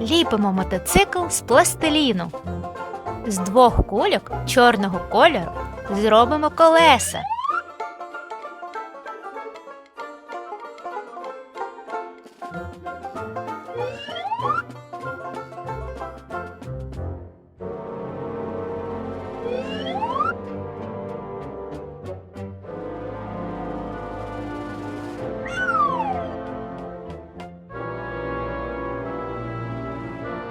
Ліпимо мотоцикл з пластиліну. З двох кульок чорного кольору зробимо колеса.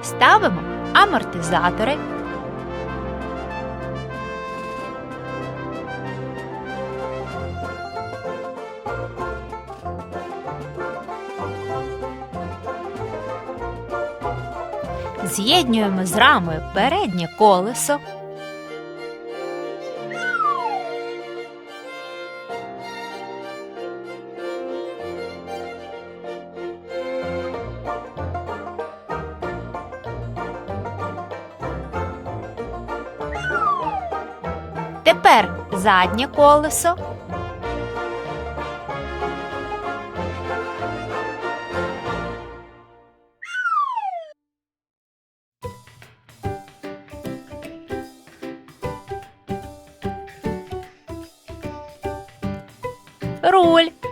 Ставимо амортизатори. З'єднуємо з рамою переднє колесо. Тепер заднє колесо. Руль.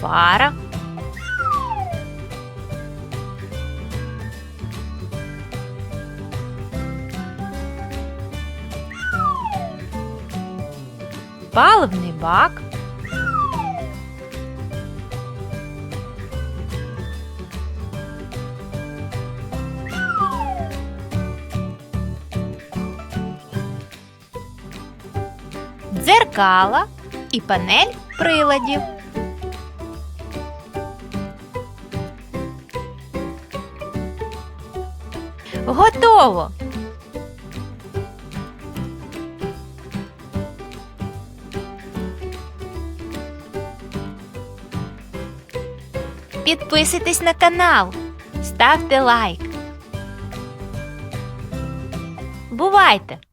Фара. Паливний бак. Дзеркала і панель приладів. Готово! Підписуйтесь на канал, ставте лайк. Бувайте!